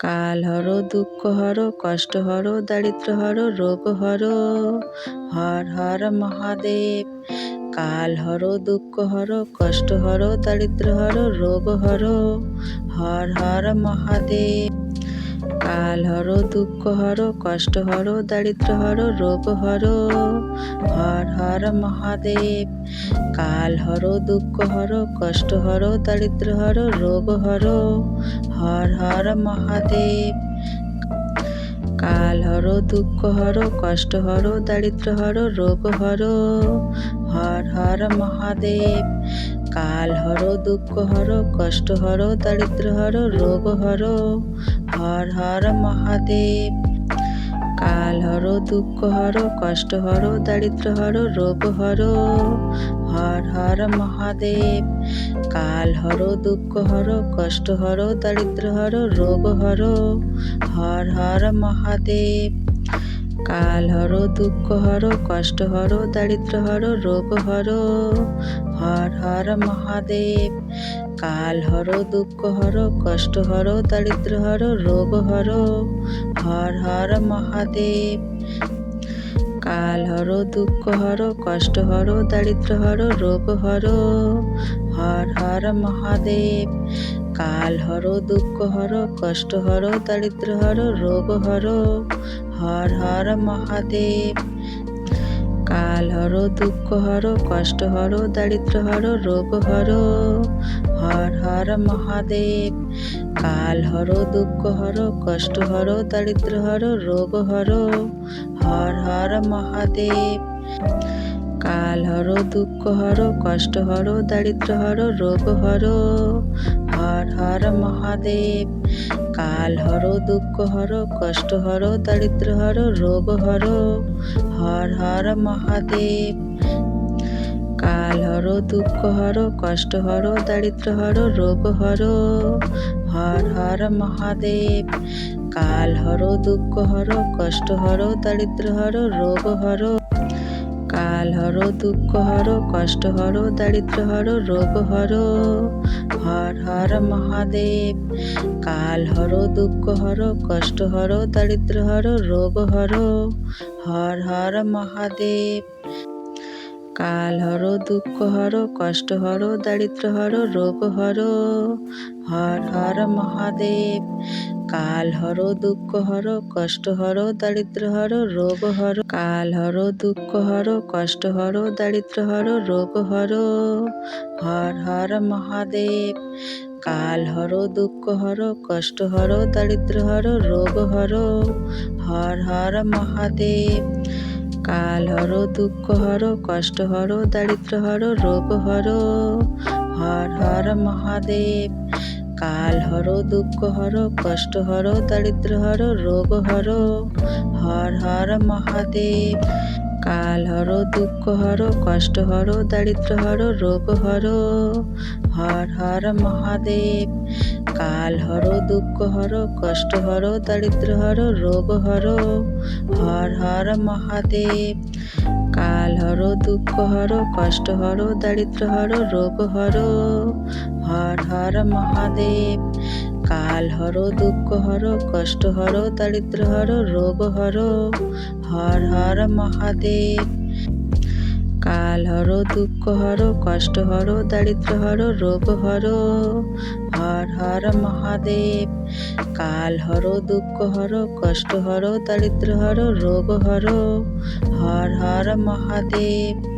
কাল হর, দুঃখ হর, কষ্ট হর, দারিদ্র হর, রোগ হর। হর হর মহাদেব, কাল হর, দুঃখ হর, কষ্ট হর, দারিদ্র হর, রোগ হর। হর হর মহাদেব। কাল হর, দুঃখ হর, কষ্ট হর, দারিদ্র হর, রোগ হর হর হর মহাদেব। কাল হর, দুঃখ হর, কষ্ট হর, দারিদ্র হর, রোগ হর হর হর মহাদেব। কাল হর, দুঃখ হর, কষ্ট হর, দারিদ্র হর, রোগ হর হর হর মহাদেব। কাল হর, দুঃখ হর, কষ্ট হর, দারিদ্র হর, রোগ হর হর হর মহাদেব। কাল হর, দুঃখ হর, কষ্ট হর, দারিদ্র হর, রোগ হর হর হর মহাদেব। কাল হর, দুঃখ হর, কষ্ট হর, দারিদ্র হর, রোগ হর হর হর মহাদেব। কাল হর, দুঃখ হর, কষ্ট হর, দারিদ্র হর, রোগ হর হর হর মহাদেব। কাল হর, দুঃখ হর, কষ্ট হর, দারিদ্র হর, রোগ হর হর হর মহাদেব। কাল হর, দুঃখ হর, কষ্ট হর, দারিদ্র হর, রোগ হর হর হর মহাদেব। কাল হর, দুঃখ হর, কষ্ট হর, দারিদ্র হর, রোগ হর হর হর মহাদেব। কাল হর, দুঃখ হর, কষ্ট হর, দারিদ্র হর, রোগ হর হর হর মহাদেব। কাল হর, দুঃখ হর, কষ্ট হর, দারিদ্র হর, রোগ হর হর হর মহাদেব। কাল হর, দুঃখ হর, কষ্ট হর, দারিদ্র হর, রোগ হর হর হর মহাদেব। কাল হর, দুঃখ হর, কষ্ট হর, দারিদ্র হর, রোগ হর হর হর মহাদেব। কাল হর, দুঃখ হর, কষ্ট হর, দারিদ্র হর, রোগ হর হর হর মহাদেব। কাল হর, দুঃখ হর, কষ্ট হর, দারিদ্র হর, রোগ হর কাল হর, দুঃখ হর, কষ্ট হর, দারিদ্র হর, রোগ হর। হর হর মহাদেব, কাল হর, দুঃখ হর, কষ্ট হর, দারিদ্র হর, রোগ হর। হর হর মহাদেব, কাল হর, দুঃখ হর, কষ্ট হর, দারিদ্র হর, রোগ হর। হর হর মহাদেব কাল হর দুঃখ হর, কষ্ট হর, দারিদ্র হর, রোগ হর। কাল হর দুঃখ হর, কষ্ট হর, দারিদ্র হর, রোগ হর। হর হর মহাদেব, কাল হর দুঃখ হর, কষ্ট হর, দারিদ্র হর, রোগ হর। হর হর মহাদেব, কাল হর দুঃখ হর, কষ্ট হর, দারিদ্র হর, রোগ হর। হর হর মহাদেব কাল হর, দুঃখ হর, কষ্ট হর, দারিদ্র হর, রোগ হর হর হর মহাদেব। কাল হর, দুঃখ হর, কষ্ট হর, দারিদ্র হর, রোগ হর হর হর মহাদেব। কাল হর, দুঃখ হর, কষ্ট হর, দারিদ্র হর, রোগ হর হর হর মহাদেব। কাল হর, দুঃখ হর, কষ্ট হর, দারিদ্র হর, রোগ হর হর হর মহাদেব। কাল হর, দুঃখ হর, কষ্ট হর, দারিদ্র হর, রোগ হর হর হর মহাদেব। কাল হর, দুঃখ হর, কষ্ট হর, দারিদ্র হর, রোগ হর। হর হর মহাদেব, কাল হর, দুঃখ হর, কষ্ট হর, দারিদ্র হর, রোগ হর। হর হর মহাদেব